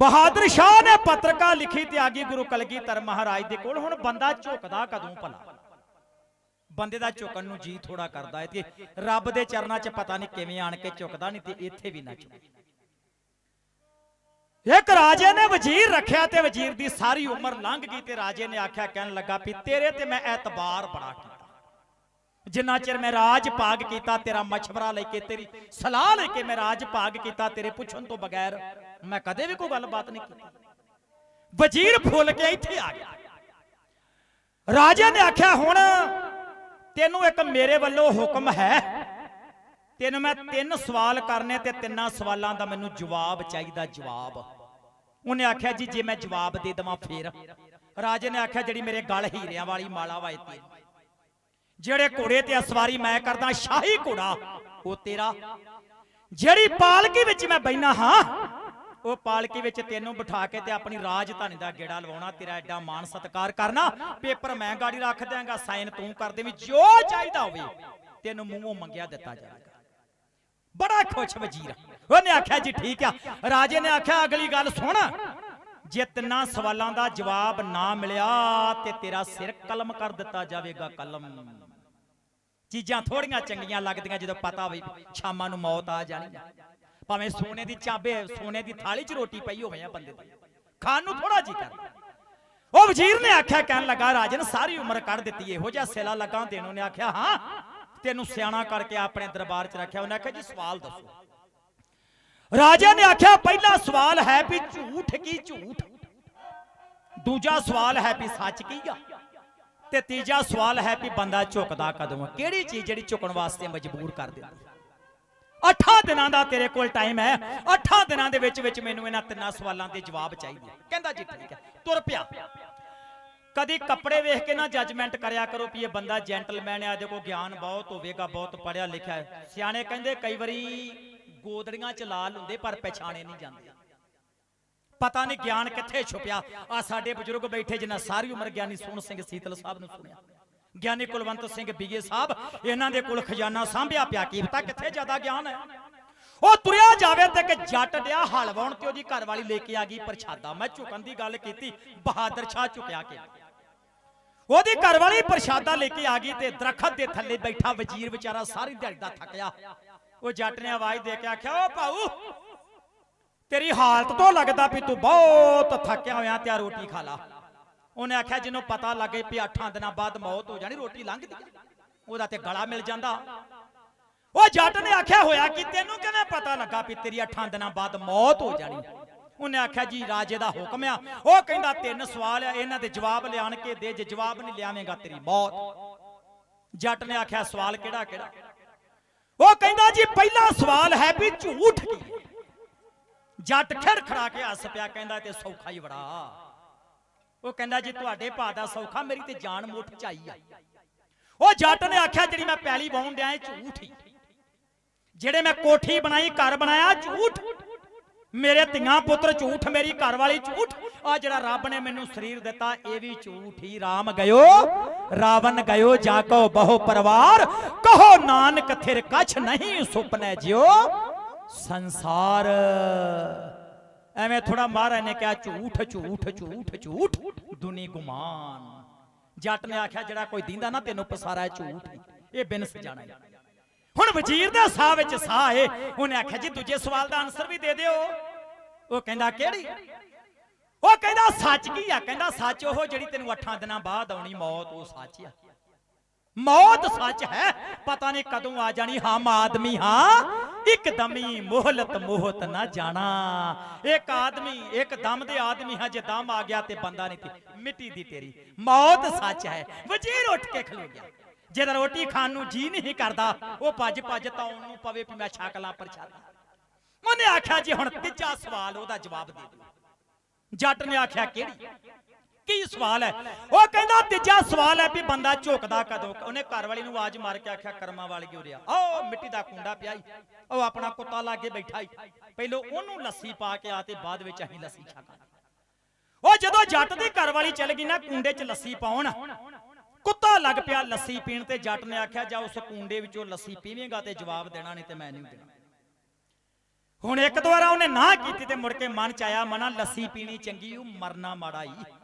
ਬਹਾਦਰ ਸ਼ਾਹ ਨੇ ਪੱਤਰਕਾ ਲਿਖੀ ਤੇ ਤਿਆਗੀ ਗੁਰੂ ਕਲਗੀਧਰ ਮਹਾਰਾਜ ਦੇ ਕੋਲ। ਹੁਣ ਬੰਦਾ ਝੁਕਦਾ ਕਦੋਂ ਭਲਾ? ਬੰਦੇ ਦਾ ਝੁਕਣ ਨੂੰ ਜੀ ਥੋੜਾ ਕਰਦਾ ਹੈ ਤੇ ਰੱਬ ਦੇ ਚਰਨਾਂ 'ਚ ਪਤਾ ਨਹੀਂ ਕਿਵੇਂ ਆਣ ਕੇ ਝੁਕਦਾ, ਨਹੀਂ ਤੇ ਇੱਥੇ ਵੀ ਨਾ ਝੁਕੇ। ਇੱਕ ਰਾਜੇ ਨੇ ਵਜ਼ੀਰ ਰੱਖਿਆ ਤੇ ਵਜ਼ੀਰ ਦੀ ਸਾਰੀ ਉਮਰ ਲੰਘ ਗਈ ਤੇ ਰਾਜੇ ਨੇ ਆਖਿਆ, ਕਹਿਣ ਲੱਗਾ ਵੀ ਤੇਰੇ ਤੇ ਮੈਂ ਐਤਬਾਰ ਬੜਾ ਕੀਤਾ। ਜਿੰਨਾ ਚਿਰ ਮੈਂ ਰਾਜ ਭਾਗ ਕੀਤਾ, ਤੇਰਾ ਮਸ਼ਵਰਾ ਲੈ ਕੇ, ਤੇਰੀ ਸਲਾਹ ਲੈ ਕੇ ਮੈਂ ਰਾਜ ਭਾਗ ਕੀਤਾ, ਤੇਰੇ ਪੁੱਛਣ ਤੋਂ ਬਗੈਰ ਮੈਂ ਕਦੇ ਵੀ ਕੋਈ ਗੱਲਬਾਤ ਨਹੀਂ ਕੀਤੀ। ਵਜ਼ੀਰ ਫੁੱਲ ਕੇ ਇੱਥੇ ਆ ਗਿਆ। ਰਾਜੇ ਨੇ ਆਖਿਆ, ਹੁਣ ਤੈਨੂੰ ਇੱਕ ਮੇਰੇ ਵੱਲੋਂ ਹੁਕਮ ਹੈ। ਤੈਨੂੰ ਮੈਂ ਤਿੰਨ ਸਵਾਲ ਕਰਨੇ ਤੇ ਤਿੰਨਾਂ ਸਵਾਲਾਂ ਦਾ ਮੈਨੂੰ ਜਵਾਬ ਚਾਹੀਦਾ, ਜਵਾਬ। ਉਹਨੇ ਆਖਿਆ, ਜੀ, ਜੇ ਮੈਂ ਜਵਾਬ ਦੇ ਦਵਾਂ, ਫੇਰ। ਰਾਜੇ ਨੇ ਆਖਿਆ, ਜਿਹੜੀ ਮੇਰੇ ਗਲ ਹੀਰਿਆਂ ਵਾਲੀ ਮਾਲਾ ਵਾਏ ਤੇ ਜਿਹੜੇ ਘੋੜੇ ਤੇ ਅਸਵਾਰੀ ਮੈਂ ਕਰਦਾ, ਸ਼ਾਹੀ ਘੋੜਾ ਉਹ ਤੇਰਾ। ਜਿਹੜੀ ਪਾਲਕੀ ਵਿੱਚ ਮੈਂ ਬੈਣਾ ਹਾਂ ਉਹ ਪਾਲਕੀ ਵਿੱਚ ਤੈਨੂੰ ਬਿਠਾ ਕੇ ਤੇ ਆਪਣੀ ਰਾਜਧਾਨੀ ਦਾ ਗੇੜਾ ਲਵਾਉਣਾ, ਤੇਰਾ ਐਡਾ ਮਾਣ ਸਤਿਕਾਰ ਕਰਨਾ। ਪੇਪਰ ਮੈਂ ਗਾੜੀ ਰੱਖ ਦਿਆਂਗਾ, ਸਾਈਨ ਤੂੰ ਕਰ ਦੇਵੀਂ, ਜੋ ਚਾਹੀਦਾ ਹੋਵੇ, ਤੈਨੂੰ ਮੂੰਹੋਂ ਮੰਗਿਆ ਦਿੱਤਾ ਜਾਏਗਾ। ਬੜਾ ਖੁਸ਼ ਵਜ਼ੀਰ ਉਹਨੇ ਆਖਿਆ, ਜੀ ਠੀਕ ਆ। ਰਾਜੇ ਨੇ ਆਖਿਆ, ਅਗਲੀ ਗੱਲ ਸੁਣ। ਜੇ ਤਿੰਨਾਂ ਸਵਾਲਾਂ ਦਾ ਜਵਾਬ ਨਾ ਮਿਲਿਆ, ਤੇ ਤੇਰਾ ਸਿਰ ਕਲਮ ਕਰ ਦਿੱਤਾ ਜਾਵੇਗਾ ਕਲਮ। ਚੀਜ਼ਾਂ ਥੋੜੀਆਂ ਚੰਗੀਆਂ ਲੱਗਦੀਆਂ ਜਦੋਂ ਪਤਾ ਹੋਵੇ ਵੀ ਸ਼ਾਮਾਂ ਨੂੰ ਮੌਤ ਆ ਜਾਣੀ ਭਾਵੇਂ ਸੋਨੇ ਦੀ ਚਾਬੇ, ਸੋਨੇ ਦੀ ਥਾਲੀ 'ਚ ਰੋਟੀ ਪਈ ਹੋਵੇ ਆ ਬੰਦੇ ਦੀ। ਖਾਣ ਨੂੰ ਥੋੜਾ ਜੀ ਕਰਦਾ ਉਹ ਵਜ਼ੀਰ ਨੇ ਆਖਿਆ, ਕਹਿਣ ਲੱਗਾ ਰਾਜਨ ਸਾਰੀ ਉਮਰ ਕੱਢ ਦਿੱਤੀ, ਇਹੋ ਜਿਹਾ ਸੇਲਾ ਲਗਾ ਦੇਣ ਉਹਨੇ ਆਖਿਆ, ਹਾਂ, ਤੈਨੂੰ ਸਿਆਣਾ ਕਰਕੇ ਆਪਣੇ ਦਰਬਾਰ 'ਚ ਰੱਖਿਆ। ਉਹਨੇ ਆਖਿਆ, ਜੀ, ਸਵਾਲ ਦੱਸੋ। ਰਾਜਾ ਨੇ ਆਖਿਆ, ਪਹਿਲਾ ਸਵਾਲ ਹੈ ਵੀ ਝੂਠ ਕੀ ਝੂਠ? ਦੂਜਾ ਸਵਾਲ ਹੈ ਵੀ ਸੱਚ ਕੀ ਆ? ਤੇ ਤੀਜਾ ਸਵਾਲ ਹੈ ਵੀ ਬੰਦਾ ਝੁਕਦਾ ਕਦੋਂ ਕਿਹੜੀ ਚੀਜ਼ ਜਿਹੜੀ ਝੁਕਣ ਵਾਸਤੇ ਮਜਬੂਰ ਕਰ ਦਿੰਦੀ? ਅੱਠਾਂ ਦਿਨਾਂ ਦਾ ਤੇਰੇ ਕੋਲ ਟਾਈਮ ਹੈ। ਅੱਠਾਂ ਦਿਨਾਂ ਦੇ ਵਿੱਚ ਵਿੱਚ ਮੈਨੂੰ ਇਹਨਾਂ ਤਿੰਨਾਂ ਸਵਾਲਾਂ ਦੇ ਜਵਾਬ ਚਾਹੀਦੇ ਕਹਿੰਦਾ ਜੀ ਠੀਕ ਹੈ। ਤੁਰ ਪਿਆ। ਕਦੀ ਕੱਪੜੇ ਵੇਖ ਕੇ ਨਾ ਜੱਜਮੈਂਟ ਕਰਿਆ ਕਰੋ ਵੀ ਇਹ ਬੰਦਾ ਜੈਂਟਲਮੈਨ ਆ ਇਹਦੇ ਕੋਲ ਗਿਆਨ ਬਹੁਤ ਹੋਵੇਗਾ, ਬਹੁਤ ਪੜਿਆ ਲਿਖਿਆ ਹੈ। ਸਿਆਣੇ ਕਹਿੰਦੇ ਕਈ ਵਾਰੀ ਗੋਦੜੀਆਂ ਚ ਲਾਲ ਹੁੰਦੇ ਪਰ ਪਛਾਣੇ ਨਹੀਂ ਜਾਂਦੇ। ਪਤਾ ਨਹੀਂ ਗਿਆਨ ਕਿੱਥੇ ਛੁਪਿਆ। ਆ ਸਾਡੇ ਬਜ਼ੁਰਗ ਬੈਠੇ ਜਿਨ੍ਹਾਂ ਸਾਰੀ ਉਮਰ ਗਿਆਨੀ ਸੋਹਣ ਸਿੰਘ ਸੀਤਲ ਸਾਹਿਬ ਨੂੰ ਸੁਣਿਆ। ਗਿਆਨੀ ਕੁਲਵੰਤ ਸਿੰਘ ਬੀਏ ਸਾਹਿਬ, ਇਹਨਾਂ ਦੇ ਕੋਲ ਖਜ਼ਾਨਾ ਸਾਂਭਿਆ ਪਿਆ, ਕੀ ਪਤਾ ਕਿੱਥੇ ਜ਼ਿਆਦਾ ਗਿਆਨ ਹੈ। ਉਹ ਤੁਰਿਆ ਜਾਵੇ ਤੇ ਕਿ ਜੱਟ ਡਿਆ ਹਲਵਾਉਣ ਤੇ ਉਹਦੀ ਘਰ ਵਾਲੀ ਲੈ ਕੇ ਆ ਗਈ ਪ੍ਰਸ਼ਾਦਾ। ਮੈਂ ਝੁਕਣ ਦੀ ਗੱਲ ਕੀਤੀ, ਬਹਾਦਰ ਸ਼ਾਹ ਝੁਕਿਆ ਕੇ ਉਹਦੀ ਘਰ ਵਾਲੀ ਪ੍ਰਸ਼ਾਦਾ ਲੈ ਕੇ ਆ ਗਈ ਤੇ ਦਰਖਤ ਦੇ ਥੱਲੇ ਬੈਠਾ ਵਜ਼ੀਰ ਵਿਚਾਰਾ ਸਾਰੀ ਦਿਹਾੜੀ ਦਾ ਥੱਕਿਆ। ਉਹ ਜੱਟ ਨੇ ਆਵਾਜ਼ ਦੇ ਕੇ ਆਖਿਆ, ਓ ਭਾਊ, ਤੇਰੀ ਹਾਲਤ ਤੋਂ ਲੱਗਦਾ ਵੀ ਤੂੰ ਬਹੁਤ ਥੱਕਿਆ ਹੋਇਆ, ਤੇ ਰੋਟੀ ਖਾ ਲਾ। ਉਹਨੇ ਆਖਿਆ ਜਿਹਨੂੰ ਪਤਾ ਲੱਗੇ ਵੀ 8 ਦਿਨਾਂ ਬਾਅਦ ਮੌਤ ਹੋ ਜਾਣੀ ਰੋਟੀ ਲੰਘਦੀ। ਉਹਦਾ ਤੇ ਗਲਾ ਮਿਲ ਜਾਂਦਾ। ਉਹ ਜੱਟ ਨੇ ਆਖਿਆ ਹੋਇਆ ਕਿ ਤੈਨੂੰ ਕਿਵੇਂ ਪਤਾ ਲੱਗਾ ਵੀ ਤੇਰੀ 8 ਦਿਨਾਂ ਬਾਅਦ ਮੌਤ ਹੋ ਜਾਣੀ ਉਹਨੇ ਆਖਿਆ ਜੀ ਰਾਜੇ ਦਾ ਹੁਕਮ ਆ। ਉਹ ਕਹਿੰਦਾ ਤਿੰਨ ਸਵਾਲ ਆ ਇਹਨਾਂ ਦੇ ਜਵਾਬ ਲਿਆਣ ਕੇ ਦੇ ਜੇ ਜਵਾਬ ਨਹੀਂ ਲਿਆਵੇਂਗਾ ਤੇਰੀ ਮੌਤ। ਜੱਟ ਨੇ ਆਖਿਆ ਸਵਾਲ ਕਿਹੜਾ ਕਿਹੜਾ? ਉਹ ਕਹਿੰਦਾ ਜੀ ਪਹਿਲਾ ਸਵਾਲ ਹੈ ਵੀ ਝੂਠ ਕੀ? ਜੱਟ ਖੜ ਖੜਾ ਕੇ ਹੱਸ ਪਿਆ ਕਹਿੰਦਾ ਤੇ ਸੌਖਾ ਹੀ ਬੜਾ। ਉਹ ਕਹਿੰਦਾ ਜੀ, ਤੁਹਾਡੇ ਭਾ ਦਾ ਸੌਖਾ ਮੇਰੀ ਤੇ ਜਾਨ ਮੁੱਠ ਚ ਆਈ ਆ। ਉਹ ਜੱਟ ਨੇ ਆਖਿਆ, ਜਿਹੜੀ ਮੈਂ ਪੈਲੀ ਵਾਉਣ ਡਿਆ, ਇਹ ਝੂਠ ਹੀ ਜਿਹੜੇ ਮੈਂ ਕੋਠੀ ਬਣਾਈ, ਘਰ ਬਣਾਇਆ, ਝੂਠ। ਮੇਰੇ ਧੀਆਂ ਪੁੱਤਰ ਝੂਠ, ਮੇਰੀ ਘਰ ਵਾਲੀ ਝੂਠ। ਆ ਜਿਹੜਾ ਰੱਬ ਨੇ ਮੈਨੂੰ ਸਰੀਰ ਦਿੱਤਾ, ਇਹ ਵੀ ਝੂਠ ਹੀ ਰਾਮ ਗਇਓ, ਰਾਵਣ ਗਇਓ, ਜਾ ਕੋ ਬਹੁ ਪਰਿਵਾਰ। ਕਹੋ, ਨਾਨਕ, ਥਿਰ ਕਛ ਨਹੀਂ ਸੁਪਨੇ ਜਿਓ। ਸੰਸਾਰ ਐਵੇਂ ਥੋੜਾ ਮਹਾਰਾਜ ਨੇ ਕਿਹਾ, ਝੂਠ ਝੂਠ ਝੂਠ ਝੂਠ, ਦੁਨੀ ਗੁਮਾਨ। ਜੱਟ ਨੇ ਆਖਿਆ, ਜਿਹੜਾ ਕੋਈ ਦਿੰਦਾ ਨਾ, ਤੈਨੂੰ ਪਸਾਰਾ ਝੂਠ ਇਹ ਬਿਨ ਸਜਾਣਾ ਹੁਣ ਵਜ਼ੀਰ ਦੇ ਸਾਹ ਵਿੱਚ ਸਾਹ ਏ। ਉਹਨੇ ਆਖਿਆ, ਜੀ, ਦੂਜੇ ਸਵਾਲ ਦਾ ਆਨਸਰ ਵੀ ਦੇ ਦਿਓ। ਉਹ ਕਹਿੰਦਾ, ਕਿਹੜੀ? ਉਹ ਕਹਿੰਦਾ, ਸੱਚ ਕੀ ਆ? ਕਹਿੰਦਾ, ਸੱਚ ਉਹ ਜਿਹੜੀ ਤੈਨੂੰ 8 ਦਿਨਾਂ ਬਾਅਦ ਆਉਣੀ, ਮੌਤ ਉਹ ਸੱਚ ਆ। ਮੌਤ ਸੱਚ ਹੈ। ਪਤਾ ਨਹੀਂ ਕਦੋਂ ਆ ਜਾਣੀ। ਹਮ ਆਦਮੀ, ਹਾਂ। ਇੱਕਦਮੀ ਮੋਹਲਤ ਮੋਹਤ ਨਾ ਜਾਣਾ। ਇੱਕ ਆਦਮੀ, ਇੱਕ ਦਮ ਦੇ ਆਦਮੀ ਹਾਂ ਜੇ ਦਮ ਆ ਗਿਆ ਤੇ ਬੰਦਾ ਨਹੀਂ ਤੇ ਮਿੱਟੀ ਦੀ ਤੇਰੀ। ਮੌਤ ਸੱਚ ਹੈ। ਵਜ਼ੀਰ ਉੱਠ ਕੇ ਖਲੋ ਗਿਆ। ਜਿਹਦਾ ਰੋਟੀ ਖਾਣ ਨੂੰ ਜੀ ਨਹੀਂ ਕਰਦਾ, ਉਹ ਭੱਜ ਭੱਜ ਤਾਉਣ ਨੂੰ ਪਵੇ ਵੀ ਮੈਂ ਛਕ ਲਾਂ ਪ੍ਰਸ਼ਾਦਾ ਉਹਨੇ ਆਖਿਆ ਜੀ, ਹੁਣ ਤੀਜਾ ਸਵਾਲ ਉਹਦਾ ਜਵਾਬ ਦੇ ਦਿਓ। ਜੱਟ ਨੇ ਆਖਿਆ, ਕਿਹੜੀ? ਕੀ ਸਵਾਲ ਹੈ? ਉਹ ਕਹਿੰਦਾ ਤੀਜਾ ਸਵਾਲ ਹੈ ਵੀ ਬੰਦਾ ਝੁਕਦਾ ਕਦੋਂ? ਉਹਨੇ ਘਰ ਵਾਲੀ ਨੂੰ ਆਵਾਜ਼ ਮਾਰ ਕੇ ਆਖਿਆ, ਕਰਮਾ ਵਾਲੀ ਉਰਿਆ ਆਓ ਮਿੱਟੀ ਦਾ ਕੁੰਡਾ ਪਿਆ ਉਹ ਆਪਣਾ ਕੁੱਤਾ ਲਾਗੇ ਬੈਠਾ ਈ। ਪਹਿਲੋਂ ਉਹਨੂੰ ਲੱਸੀ ਪਾ ਕੇ ਆ ਤੇ ਬਾਅਦ ਵਿੱਚ ਅਸੀਂ ਲੱਸੀ ਛਕਾਂਗੇ। ਉਹ ਜਦੋਂ ਜੱਟ ਦੀ ਘਰ ਵਾਲੀ ਚੱਲ ਗਈ ਨਾ, ਕੁੰਡੇ 'ਚ ਲੱਸੀ ਪਾਉਣ, ਕੁੱਤਾ ਲੱਗ ਪਿਆ ਲੱਸੀ ਪੀਣ ਤੇ ਜੱਟ ਨੇ ਆਖਿਆ, ਜਾ ਉਸ ਕੁੰਡੇ ਵਿੱਚੋਂ ਲੱਸੀ ਪੀਵੇਂਗਾ ਤੇ ਜਵਾਬ ਦੇਣਾ ਨਹੀਂ ਤੇ ਮੈਂ ਨਹੀਂ ਦੇਣਾ ਹੁਣ ਇੱਕ ਦੁਆਰਾ ਉਹਨੇ ਨਾ ਕੀਤੀ ਤੇ ਮੁੜ ਕੇ ਮਨ ਚ ਆਇਆ, ਮਨਾ, ਲੱਸੀ ਪੀਣੀ ਚੰਗੀ, ਉਹ ਮਰਨਾ ਮਾੜਾ ਹੀ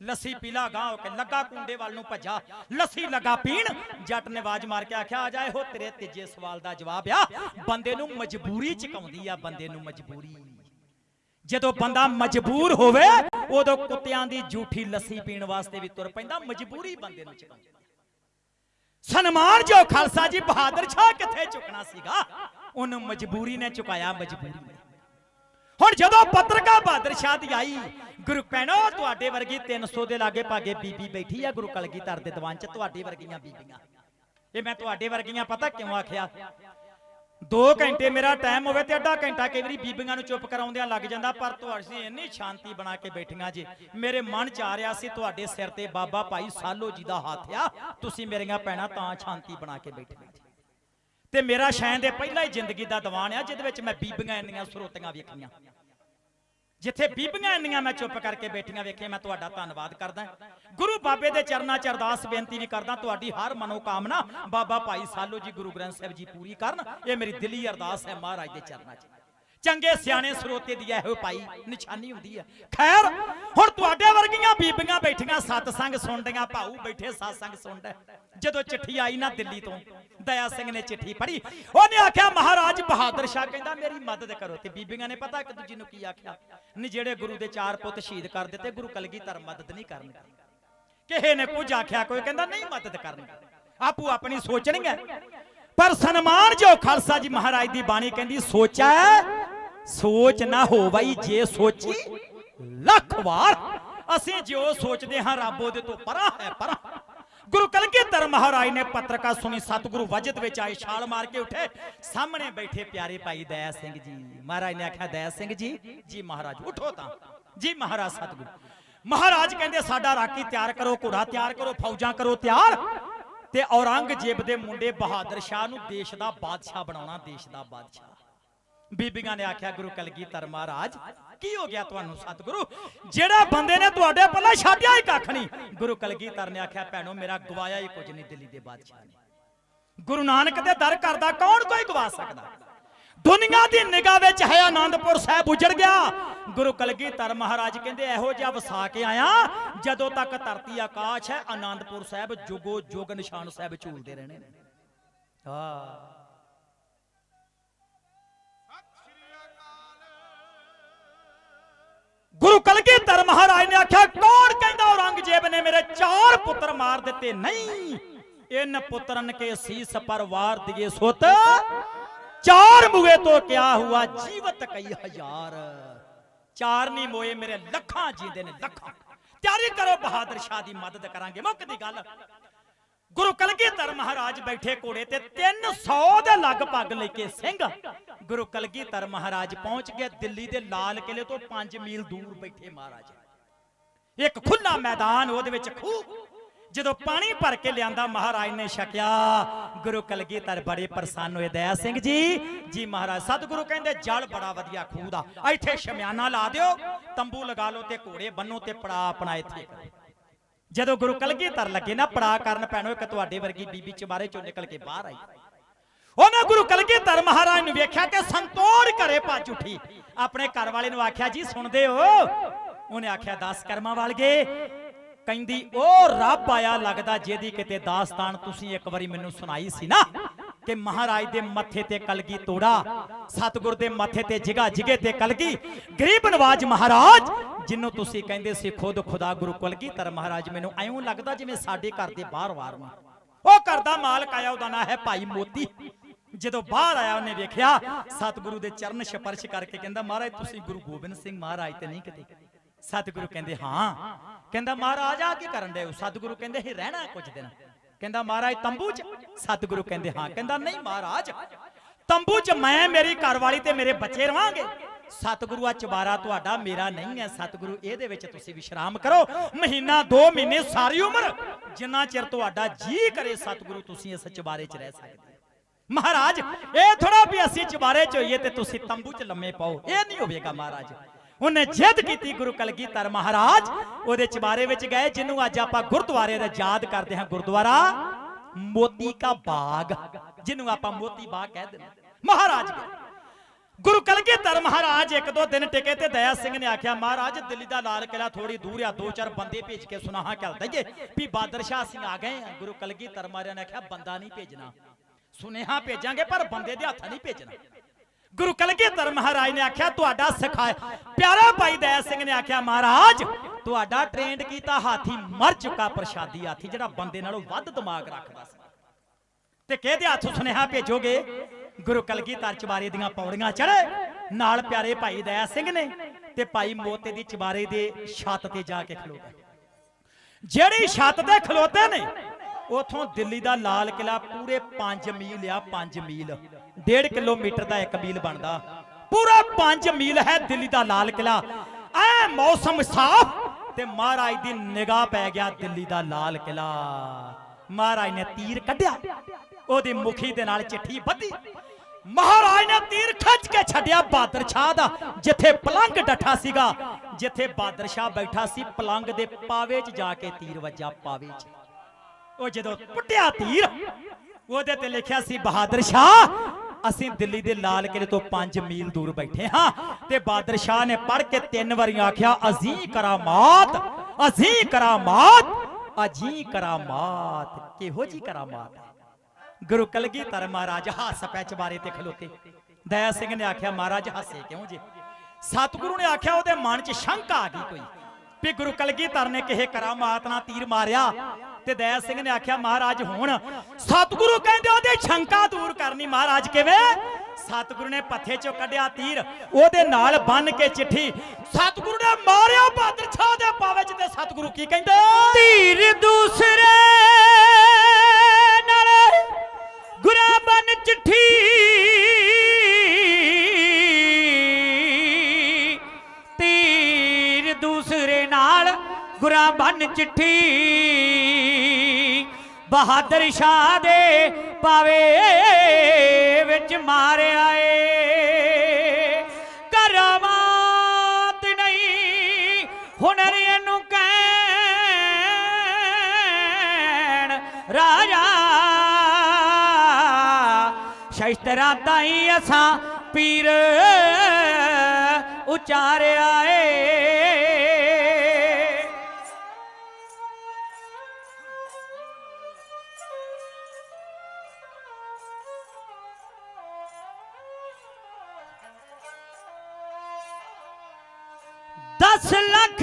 ਲੱਸੀ ਪੀਲਾ ਗਾਂ ਕੇ ਲੱਗਾ ਕੁੰਡੇ ਵੱਲ ਨੂੰ ਭੱਜਾ। ਲੱਸੀ ਲੱਗਾ ਪੀਣ, ਜੱਟ ਨੇ ਆਵਾਜ਼ ਮਾਰ ਕੇ ਆਖਿਆ, ਆ ਜਾ ਇਹੋ ਤੇਰੇ ਤੀਜੇ ਸਵਾਲ ਦਾ ਜਵਾਬ ਆ। ਬੰਦੇ ਨੂੰ ਮਜਬੂਰੀ ਚਕਾਉਂਦੀ ਆ, ਬੰਦੇ ਨੂੰ ਮਜਬੂਰੀ। ਜਦੋਂ ਬੰਦਾ ਮਜਬੂਰ ਹੋਵੇ, ਉਦੋਂ ਕੁੱਤਿਆਂ ਦੀ ਝੂਠੀ ਲੱਸੀ ਪੀਣ ਵਾਸਤੇ ਵੀ ਤੁਰ ਪੈਂਦਾ, ਮਜਬੂਰੀ ਬੰਦੇ ਨੂੰ ਚਕਾਉਂਦੀ ਸਨਮਾਨ ਜੋ ਖਾਲਸਾ ਜੀ ਬਹਾਦਰ ਸ਼ਾਹ ਕਿੱਥੇ ਚੁੱਕਣਾ ਸੀਗਾ? ਉਹਨੂੰ ਮਜਬੂਰੀ ਨੇ ਚੁਕਾਇਆ, ਮਜਬੂਰੀ ਨੇ। ਹੁਣ ਜਦੋਂ ਪੱਤਰਕਾਰ ਬਹਾਦਰ ਸ਼ਾਹ ਦੀ ਆਈ, ਗੁਰੂ ਪੈਣੋ ਤੁਹਾਡੇ ਵਰਗੀ 300 ਦੇ ਲਾਗੇ ਭਾਗੇ ਬੀਬੀ ਬੈਠੀ ਆ, ਗੁਰੂ ਕਲਗੀਧਰ ਦੇ ਦੀਵਾਨ 'ਚ ਤੁਹਾਡੇ ਵਰਗੀਆਂ ਬੀਬੀਆਂ। ਇਹ ਮੈਂ ਤੁਹਾਡੇ ਵਰਗੀਆਂ ਪਤਾ ਕਿਉਂ ਆਖਿਆ? 2 ਘੰਟੇ ਮੇਰਾ ਟਾਈਮ ਹੋਵੇ ਤੇ ਅੱਧਾ ਘੰਟਾ ਕਈ ਵਾਰੀ ਬੀਬੀਆਂ ਨੂੰ ਚੁੱਪ ਕਰਾਉਂਦਿਆਂ ਲੱਗ ਜਾਂਦਾ, ਪਰ ਤੁਹਾਡੀ ਇੰਨੀ ਸ਼ਾਂਤੀ ਬਣਾ ਕੇ ਬੈਠੀਆਂ ਜੀ, ਮੇਰੇ ਮਨ 'ਚ ਆ ਰਿਹਾ ਸੀ ਤੁਹਾਡੇ ਸਿਰ ਤੇ ਬਾਬਾ ਭਾਈ ਸਾਲੋ ਜੀ ਦਾ ਹੱਥ ਆ, ਤੁਸੀਂ ਮੇਰੀਆਂ ਭੈਣਾਂ ਤਾਂ ਸ਼ਾਂਤੀ ਬਣਾ ਕੇ ਬੈਠੀਆਂ ਜੀ। ਤੇ ਮੇਰਾ ਸ਼ੈਨ ਦੇ ਪਹਿਲਾ ਹੀ ਜ਼ਿੰਦਗੀ ਦਾ ਦੀਵਾਨ ਆ, ਜਿਹਦੇ ਵਿੱਚ ਮੈਂ ਬੀਬੀਆਂ ਇੰਨੀਆਂ ਸਰੋਤੀਆਂ ਵੇਖੀਆਂ। ਜਿੱਥੇ ਬੀਬੀਆਂ ਇੰਨੀਆਂ ਮੈਂ ਚੁੱਪ ਕਰਕੇ ਬੈਠੀਆਂ ਵੇਖੀਆਂ, ਮੈਂ ਤੁਹਾਡਾ ਧੰਨਵਾਦ ਕਰਦਾ। ਗੁਰੂ ਬਾਬੇ ਦੇ ਚਰਨਾਂ 'ਚ ਅਰਦਾਸ ਬੇਨਤੀ ਵੀ ਕਰਦਾ, ਤੁਹਾਡੀ ਹਰ ਮਨੋਕਾਮਨਾ ਬਾਬਾ ਭਾਈ ਸਾਲੋ ਜੀ ਗੁਰੂ ਗ੍ਰੰਥ ਸਾਹਿਬ ਜੀ ਪੂਰੀ ਕਰਨ। ਇਹ ਮੇਰੀ ਦਿਲੀ ਅਰਦਾਸ ਹੈ ਮਹਾਰਾਜ ਦੇ ਚਰਨਾਂ 'ਚ। ਚੰਗੇ ਸਿਆਣੇ ਸਰੋਤੇ ਦੀ ਇਹੋ ਪਾਈ ਨਿਸ਼ਾਨੀ ਹੁੰਦੀ ਹੈ ਖੈਰ, ਹੁਣ ਤੁਹਾਡੇ ਵਰਗੀਆਂ ਬੀਬੀਆਂ ਬੈਠੀਆਂ ਸਤਸੰਗ ਸੁਣਦੀਆਂ, ਭਾਊ ਬੈਠੇ ਸਤਸੰਗ ਸੁਣਦਾ। ਜਦੋਂ ਚਿੱਠੀ ਆਈ ਨਾ ਦਿੱਲੀ ਤੋਂ, ਦਇਆ ਸਿੰਘ ਨੇ ਚਿੱਠੀ ਪੜ੍ਹੀ। ਉਹਨੇ ਆਖਿਆ, ਮਹਾਰਾਜ ਬਹਾਦਰ ਸ਼ਾਹ ਕਹਿੰਦਾ, ਮੇਰੀ ਮਦਦ ਕਰੋ। ਤੇ ਬੀਬੀਆਂ ਨੇ ਪਤਾ ਇੱਕ ਦੂਜੀ ਨੂੰ ਕੀ ਆਖਿਆ? ਨੀ ਜਿਹੜੇ ਗੁਰੂ ਦੇ ਚਾਰ ਪੁੱਤ ਸ਼ਹੀਦ ਕਰ ਦਿੱਤੇ, ਗੁਰੂ ਕਲਗੀਧਰ ਮਦਦ ਨਹੀਂ ਕਰਨਗੇ ਕਿਸੇ ਨੇ ਕੁਝ ਆਖਿਆ, ਕੋਈ ਕਹਿੰਦਾ, ਨਹੀਂ ਮਦਦ ਕਰਨਗੇ ਆਪੂ ਆਪਣੀ ਸੋਚਣੀ ਹੈ। ਪਰ ਸਨਮਾਨ ਜੋ ਖਾਲਸਾ ਜੀ ਮਹਾਰਾਜ ਦੀ ਬਾਣੀ ਕਹਿੰਦੀ, ਸੋਚਾ ਸੋਚ ਨਾ ਹੋ ਬਾਈ ਜੇ ਸੋਚੀ। ਲੱਖ ਵਾਰ ਅਸੀਂ ਜੋ ਸੋਚਦੇ ਹਾਂ ਰੱਬ ਉਹਦੇ ਤੋਂ ਪਰਾਂ ਹੈ ਪਰਾਂ। ਗੁਰੂ ਕਲਗੀਧਰ ਮਹਾਰਾਜ ਨੇ ਪੱਤਰਕਾ ਸੁਣੀ, ਸਤਿਗੁਰੂ ਵਜਦ ਵਿੱਚ ਆਏ, ਛਾਲ ਮਾਰ ਕੇ ਉੱਠੇ। ਸਾਹਮਣੇ ਬੈਠੇ ਪਿਆਰੇ ਭਾਈ ਦਇਆ ਸਿੰਘ ਜੀ। ਮਹਾਰਾਜ ਨੇ ਆਖਿਆ, ਦਇਆ ਸਿੰਘ ਜੀ ਜੀ ਮਹਾਰਾਜ, ਉਠੋ ਤਾਂ। ਜੀ ਮਹਾਰਾਜ, ਸਤਿਗੁਰੂ। ਮਹਾਰਾਜ ਕਹਿੰਦੇ, ਸਾਡਾ ਰਾਕੀ ਤਿਆਰ ਕਰੋ, ਘੋੜਾ ਤਿਆਰ ਕਰੋ, ਫੌਜਾਂ ਕਰੋ ਤਿਆਰ। ਤੇ ਔਰੰਗਜ਼ੇਬ ਦੇ ਮੁੰਡੇ ਬਹਾਦਰ ਸ਼ਾਹ ਨੂੰ ਦੇਸ਼ ਦਾ ਬਾਦਸ਼ਾਹ ਬਣਾਉਣਾ, ਦੇਸ਼ ਦਾ ਬਾਦਸ਼ਾਹ। ਬੀਬੀਆਂ ਨੇ ਆਖਿਆ, ਗੁਰੂ ਕਲਗੀਧਰ ਮਹਾਰਾਜ, ਕੀ ਹੋ ਗਿਆ ਤੁਹਾਨੂੰ ਸਤਿਗੁਰੂ? ਜਿਹੜਾ ਬੰਦੇ ਨੇ ਤੁਹਾਡੇ ਪੱਲੇ ਛੱਡਿਆ ਹੀ ਕੱਖ ਨਹੀਂ। ਗੁਰੂ ਕਲਗੀਧਰ ਨੇ ਆਖਿਆ, ਭੈਣੋ, ਮੇਰਾ ਗਵਾਇਆ ਹੀ ਕੁਝ ਨਹੀਂ ਦਿੱਲੀ ਦੇ ਬਾਦਸ਼ਾਹ ਨੇ। ਗੁਰੂ ਨਾਨਕ ਦੇ ਦਰ ਕਰਦਾ ਕੌਣ ਕੋਈ ਗਵਾ ਸਕਦਾ? ਦੁਨੀਆ ਦੀ ਨਿਗਾਹ ਵਿੱਚ ਹੈ ਆਨੰਦਪੁਰ ਸਾਹਿਬ ਉਜੜ ਗਿਆ। ਗੁਰੂ ਕਲਗੀਧਰ ਮਹਾਰਾਜ ਕਹਿੰਦੇ, ਇਹੋ ਜਿਹਾ ਵਸਾ ਕੇ ਆਇਆ, ਜਦੋਂ ਤੱਕ ਧਰਤੀ ਆਕਾਸ਼ ਹੈ, ਆਨੰਦਪੁਰ ਸਾਹਿਬ ਜੁਗੋ ਜੁਗ ਨਿਸ਼ਾਨ ਸਾਹਿਬ ਝੂਲਦੇ ਰਹਿਣੇ ਨੇ। ਹਾਂ। ਗੁਰੂ ਕਲਗੀਧਰ ਮਹਾਰਾਜ ਨੇ ਆਖਿਆ, ਕੌਣ ਕਹਿੰਦਾ ਔਰੰਗਜ਼ੇਬ ਨੇ ਮੇਰੇ ਚਾਰ ਪੁੱਤਰ ਮਾਰ ਦਿੱਤੇ? ਨਹੀਂ, ਇਨ ਪੁੱਤਰਨ ਕੇ ਸੀਸ ਪਰ ਦਿਏ ਸੁਤ। ਚਾਰ ਮੁਗੇ ਤੋਂ ਕਿਆ ਹੁਆ? ਜੀਵਤ ਕਈ ਹਜ਼ਾਰ। ਚਾਰ ਨਹੀਂ ਮੋਏ ਮੇਰੇ ਲੱਖਾਂ, ਜੀਂਦੇ ਨੇ ਲੱਖਾਂ। ਤਿਆਰੀ ਕਰੋ, ਬਹਾਦਰ ਸ਼ਾਹ ਦੀ ਮਦਦ ਕਰਾਂਗੇ। ਮੁੱਕ ਦੀ ਗੱਲ ਗੁਰੂ ਕਲਗੀਧਰ ਮਹਾਰਾਜ ਬੈਠੇ ਘੋੜੇ ਤੇ 300 ਦੇ ਲਗਭਗ ਲੈ ਕੇ ਸਿੰਘ। ਗੁਰੂ ਕਲਗੀਧਰ ਮਹਾਰਾਜ ਪਹੁੰਚ ਗਏ ਦਿੱਲੀ ਦੇ ਲਾਲ ਕਿਲੇ ਤੋਂ 5 ਮੀਲ ਦੂਰ ਬੈਠੇ ਮਹਾਰਾਜ। ਇੱਕ ਖੁੱਲਾ ਮੈਦਾਨ ਉਹਦੇ ਵਿੱਚ ਖੂਹ। ਜਦੋਂ ਪਾਣੀ ਭਰ ਕੇ ਲਿਆਂਦਾ, ਮਹਾਰਾਜ ਨੇ ਛਕਿਆ। ਗੁਰੂ ਕਲਗੀਧਰ ਬੜੇ ਪ੍ਰਸੰਨ ਹੋਏ। ਦਇਆ ਸਿੰਘ ਜੀ ਜੀ ਮਹਾਰਾਜ, ਸਤਿਗੁਰੂ ਕਹਿੰਦੇ, ਜਲ ਬੜਾ ਵਧੀਆ ਖੂਹ ਦਾ। ਇੱਥੇ ਸ਼ਮਿਆਨਾ ਲਾ ਦਿਓ, ਤੰਬੂ ਲਗਾ ਲਓ ਤੇ ਘੋੜੇ ਬੰਨੋ ਤੇ ਪੜਾ ਆਪਣਾ ਇੱਥੇ ਕਰੋ। ਜਦੋਂ ਗੁਰੂ ਕਲਗੀਧਰ ਲੱਗੇ ਨਾ, ਪੜਾ ਕਰਨ ਪੈਣੋ ਇੱਕ ਤੁਹਾਡੇ ਵਰਗੀ ਬੀਬੀ ਚਬਾਰੇ ਚੋਂ ਨਿਕਲ ਕੇ ਬਾਹਰ ਆਈ। ਉਹਨਾਂ ਗੁਰੂ ਕਲਗੀਧਰ ਮਹਾਰਾਜ ਨੂੰ ਵੇਖਿਆ ਤੇ ਸੰਤੋੜ ਘਰੇ ਭੱਜ ਉੱਠੀ। ਆਪਣੇ ਘਰ ਵਾਲੇ ਨੂੰ ਆਖਿਆ, ਜੀ, ਸੁਣਦੇ ਹੋ? ਉਹਨੇ ਆਖਿਆ, ਦਾਸ ਕਰਮਾਂ ਵਾਲਗੇ ਕਹਿੰਦੀ, ਉਹ ਰੱਬ ਆਇਆ ਲੱਗਦਾ, ਜਿਹਦੀ ਕਿਤੇ ਦਾਸਤਾਨ ਤੁਸੀਂ ਇੱਕ ਵਾਰੀ ਮੈਨੂੰ ਸੁਣਾਈ ਸੀ ਨਾ? ਕਿ ਮਹਾਰਾਜ ਦੇ ਮੱਥੇ ਤੇ ਕਲਗੀ ਤੋੜਾ, ਸਤਿਗੁਰ ਦੇ ਮੱਥੇ ਤੇ ਜਿਗਾ ਜਿਗੇ ਤੇ ਕਲਗੀ। ਗਰੀਬ ਨਵਾਜ ਮਹਾਰਾਜ ਜਿਹਨੂੰ ਤੁਸੀਂ ਕਹਿੰਦੇ ਸੀ ਖੁਦ ਖੁਦਾ ਗੁਰੂ ਕਲਗੀਧਰ ਮਹਾਰਾਜ, ਮੈਨੂੰ ਐਉਂ ਲੱਗਦਾ ਜਿਵੇਂ ਸਾਡੇ ਘਰ ਦੇ ਬਾਹਰ ਵਾਰ ਵਾਂ ਉਹ ਘਰ ਦਾ ਮਾਲਕ ਆਇਆ, ਉਹਦਾ ਨਾਂ ਹੈ ਭਾਈ ਮੋਤੀ। ਜਦੋਂ ਬਾਹਰ ਆਇਆ, ਉਹਨੇ ਵੇਖਿਆ, ਸਤਿਗੁਰੂ ਦੇ ਚਰਨ ਸਪਰਸ਼ ਕਰਕੇ ਕਹਿੰਦਾ, ਮਹਾਰਾਜ, ਤੁਸੀਂ ਗੁਰੂ ਗੋਬਿੰਦ ਸਿੰਘ ਮਹਾਰਾਜ ਤੇ ਨਹੀਂ ਕਿਤੇ? ਸਤਿਗੁਰੂ ਕਹਿੰਦੇ, ਹਾਂ। ਕਹਿੰਦਾ, ਮਹਾਰਾਜ, ਆ ਕੀ ਕਰਨ ਦੇ ਸਤਿਗੁਰੂ ਕਹਿੰਦੇ ਹੀ ਰਹਿਣਾ ਹੈ ਕੁਝ ਦਿਨ। ਕਹਿੰਦਾ, ਮਹਾਰਾਜ, ਤੰਬੂ ਚ ਸਤਿਗੁਰੂ ਕਹਿੰਦੇ, ਹਾਂ। ਕਹਿੰਦਾ, ਨਹੀਂ ਮਹਾਰਾਜ, ਤੰਬੂ ਚ ਮੈਂ, ਮੇਰੀ ਘਰਵਾਲੀ ਤੇ ਮੇਰੇ ਬੱਚੇ ਰਵਾਂਗੇ। ਸਤਿਗੁਰੂ ਆ ਚਬਾਰਾ ਤੁਹਾਡਾ ਮੇਰਾ ਨਹੀਂ ਹੈ। ਸਤਿਗੁਰੂ, ਇਹਦੇ ਵਿੱਚ ਤੁਸੀਂ ਵਿਸ਼ਰਾਮ ਕਰੋ। ਮਹੀਨਾ 2 ਮਹੀਨੇ, ਸਾਰੀ ਉਮਰ ਜਿੰਨਾ ਚਿਰ ਤੁਹਾਡਾ ਜੀ ਕਰੇ, ਸਤਿਗੁਰੂ, ਤੁਸੀਂ ਇਸ ਚਬਾਰੇ 'ਚ ਰਹਿ ਸਕਦੇ ਮਹਾਰਾਜ, ਇਹ ਥੋੜਾ ਵੀ ਅਸੀਂ ਚਬਾਰੇ 'ਚ ਹੋਈਏ ਤੇ ਤੁਸੀਂ ਤੰਬੂ 'ਚ ਲੰਮੇ ਪਾਓ। ਇਹ ਨਹੀਂ ਹੋਵੇਗਾ ਮਹਾਰਾਜ। ਉਹਨੇ ਜਿੱਦ ਕੀਤੀ ਗੁਰੂ ਕਲਗੀਧਰ ਮਹਾਰਾਜ। ਉਹਦੇ ਚਬਾਰੇ ਵਿੱਚ ਗਏ, ਜਿਹਨੂੰ ਅੱਜ ਆਪਾਂ ਗੁਰਦੁਆਰੇ ਦਾ ਯਾਦ ਕਰਦੇ ਹਾਂ, ਗੁਰਦੁਆਰਾ ਮੋਤੀ ਕਾ ਬਾਗ। ਜਿਹਨੂੰ ਆਪਾਂ ਮੋਤੀ ਬਾਗ ਕਹਿ ਦਿੰਦੇ ਮਹਾਰਾਜ ਗੁਰੂ ਕਲਗੀਧਰ ਮਹਾਰਾਜ ਇੱਕ ਦੋ ਦਿਨ ਟਿਕੇ ਤੇ ਦਇਆ ਸਿੰਘ ਨੇ ਆਖਿਆ, ਮਹਾਰਾਜ, ਦਿੱਲੀ ਦਾ ਲਾਲ ਕਿਲਾ ਥੋੜੀ ਦੂਰ ਆ, ਦੋ ਚਾਰ ਬੰਦੇ ਭੇਜ ਕੇ ਸੁਨਾਹਾ ਕਰ ਦਈਏ। ਵੀ ਬਾਦਰ ਸ਼ਾਹ ਸਿੰਘ ਆ ਗਏ ਆ ਗੁਰੂ ਕਲਗੀਧਰ ਮਹਾਰਾਜ ਨੇ ਆਖਿਆ, ਬੰਦਾ ਨਹੀਂ ਭੇਜਣਾ। ਸੁਨੇਹਾ ਭੇਜਾਂਗੇ, ਪਰ ਬੰਦੇ ਦੇ ਹੱਥ ਨਹੀਂ ਭੇਜਣਾ। ਗੁਰੂ ਕਲਗੀਧਰ ਮਹਾਰਾਜ ਨੇ ਆਖਿਆ, ਤੁਹਾਡਾ ਸਿਖਾਇਆ ਪਿਆਰਾ ਭਾਈ ਦਇਆ ਸਿੰਘ ਨੇ ਆਖਿਆ, ਮਹਾਰਾਜ, ਤੁਹਾਡਾ ਟ੍ਰੇਨਡ ਕੀਤਾ, ਹਾਥੀ ਮਰ ਚੁੱਕਾ ਪ੍ਰਸ਼ਾਦੀ ਹਾਥੀ, ਜਿਹੜਾ ਬੰਦੇ ਨਾਲੋਂ ਵੱਧ ਦਿਮਾਗ ਰੱਖਦਾ ਸੀ। ਤੇ ਕਿਹਦੇ ਹੱਥ ਸੁਨੇਹਾ ਭੇਜੋਗੇ? ਗੁਰੂ ਕਲਗੀਧਰ ਚਬਾਰੇ ਦੀਆਂ ਪੌੜੀਆਂ ਚੜੇ ਨਾਲ ਪਿਆਰੇ ਭਾਈ ਦਇਆ ਸਿੰਘ ਨੇ ਤੇ ਭਾਈ ਮੋਤੇ ਦੀ ਚਵਾਰੇ ਦੇ ਛੱਤ ਤੇ ਜਾ ਕੇ ਖਲੋ ਗਏ। ਜਿਹੜੀ ਛੱਤ ਤੇ ਖਲੋਤੇ ਨੇ, ਉਥੋਂ ਦਿੱਲੀ ਦਾ ਲਾਲ ਕਿਲਾ ਪੂਰੇ 5 ਮੀਲ ਆ 5 ਮੀਲ। 1.5 ਕਿਲੋਮੀਟਰ ਦਾ 1 ਮੀਲ ਬਣਦਾ। ਪੂਰਾ 5 ਮੀਲ ਹੈ ਦਿੱਲੀ ਦਾ ਲਾਲ ਕਿਲਾ ਐ ਮੌਸਮ ਸਾਫ਼ ਤੇ ਮਹਾਰਾਜ ਦੀ ਨਿਗਾਹ ਪੈ ਗਿਆ ਦਿੱਲੀ ਦਾ ਲਾਲ ਕਿਲਾ ਮਹਾਰਾਜ ਨੇ ਤੀਰ ਕੱਢਿਆ। ਉਹਦੀ ਮੁਖੀ ਦੇ ਨਾਲ ਚਿੱਠੀ ਬੱਧੀ। ਮਹਾਰਾਜ ਨੇ ਤੀਰ ਖਿੱਚ ਕੇ ਛੱਡਿਆ ਬਾਦਰ ਸ਼ਾਹ ਦਾ, ਜਿੱਥੇ ਪਲੰਗ ਡੱਠਾ ਸੀਗਾ। ਜਿੱਥੇ ਬਾਦਰ ਸ਼ਾਹ ਬੈਠਾ ਸੀ ਪਲੰਗ ਦੇ ਪਾਵੇ 'ਚ ਜਾ ਕੇ ਤੀਰ ਵੱਜਾ ਪਾਵੇ 'ਚ। ਉਹ ਜਦੋਂ ਪੁੱਟਿਆ ਤੀਰ, ਉਹਦੇ ਤੇ ਲਿਖਿਆ ਸੀ, ਬਹਾਦਰ ਸ਼ਾਹ ਅਸੀਂ ਦਿੱਲੀ ਦੇ ਲਾਲ ਕਿਲੇ ਤੋਂ 5 ਮੀਲ ਦੂਰ ਬੈਠੇ ਹਾਂ ਤੇ ਬਾਦਰ ਸ਼ਾਹ ਨੇ ਪੜ ਕੇ ਤਿੰਨ ਵਾਰੀ ਆਖਿਆ, ਅਜ਼ੀ ਕਰਾਮਾਤ ਅਜ਼ੀ ਕਰਾਮਾਤ, ਅਜੀ ਕਰਾਮਾਤ, ਕਿਹੋ ਜੀ ਕਰਾਮਾਤ ਗੁਰੂ ਕਲਗੀਧਰ ਮਹਾਰਾਜ ਹੱਸ ਪੈ ਚਬਾਰੇ ਤੇ ਖਲੋਤੇ। ਦਇਆ ਸਿੰਘ ਨੇ ਆਖਿਆ, ਮਹਾਰਾਜ, ਹੱਸੇ ਕਿਉਂ ਜੇ? ਸਤਿਗੁਰੂ ਨੇ ਆਖਿਆ, ਉਹਦੇ ਮਨ 'ਚ ਸ਼ੰਕਾ ਆ ਗਈ ਕੋਈ? ਵੀ ਗੁਰੂ ਕਲਗੀਧਰ ਨੇ ਕਿਸੇ ਕਰਾਮਾਤ ਨਾਲ ਤੀਰ ਮਾਰਿਆ ਤੇ ਦਇਆ ਸਿੰਘ ਨੇ ਆਖਿਆ, ਮਹਾਰਾਜ ਹੁਣ ਸਤਿਗੁਰੂ ਕਹਿੰਦੇ ਉਹਦੀ ਸ਼ੰਕਾ ਦੂਰ ਕਰਨੀ, ਮਹਾਰਾਜ ਕਿਵੇਂ? ਸਤਿਗੁਰੂ ਨੇ ਪੱਥੇ 'ਚੋਂ ਕੱਢਿਆ ਤੀਰ, ਉਹਦੇ ਨਾਲ ਬੰਨ ਕੇ ਚਿੱਠੀ, ਸਤਿਗੁਰੂ ਨੇ ਮਾਰਿਆ ਬਹਾਦਰ ਸ਼ਾਹ ਦੇ ਪਾਵੇ 'ਚ ਤੇ ਸਤਿਗੁਰੂ ਕੀ ਕਹਿੰਦੇ? ਧੀਰ ਦੂਸਰੇ ਨਾਲ ਗੁਰਾਂ ਬਨ ਚਿੱਠੀ ਗੁਰਾਂ ਬਨ ਚਿੱਠੀ। ਬਹਾਦਰ ਸ਼ਾਹ ਦੇ ਪਾਵੇ ਵਿੱਚ ਮਾਰਿਆ ਏ। ਕਰਾਮਾਤ ਨਹੀਂ, ਹੁਨਰ ਇਹਨੂੰ ਕਹਿਣ। ਰਾਜਾ, ਸ਼ਸ਼ਤਰਾ ਤਾਈ ਅਸਾਂ ਪੀਰ ਉਚਾਰਿਆ ਏ। ਦਸ ਲੱਖ।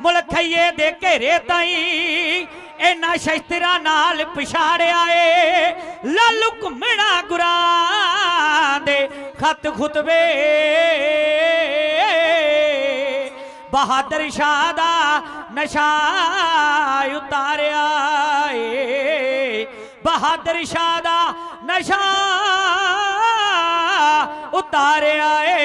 ਮੁਲਖਈਏ ਦੇ ਘੇਰੇ ਤਾਈ ਇਹਨਾਂ ਸ਼ਸਤਰਾਂ ਨਾਲ ਪਿਛਾੜਿਆ ਏ। ਲਾਲੂ ਘੁੰਮਣਾ ਗੁਰਾਂ ਦੇ ਖਤ ਖੁਤਬੇ ਬਹਾਦਰ ਸ਼ਾਹ ਦਾ ਨਸ਼ਾ ਉਤਾਰਿਆ ਏ। ਬਹਾਦਰ ਸ਼ਾਹ ਦਾ ਨਸ਼ਾ ਉਤਾਰਿਆ ਏ।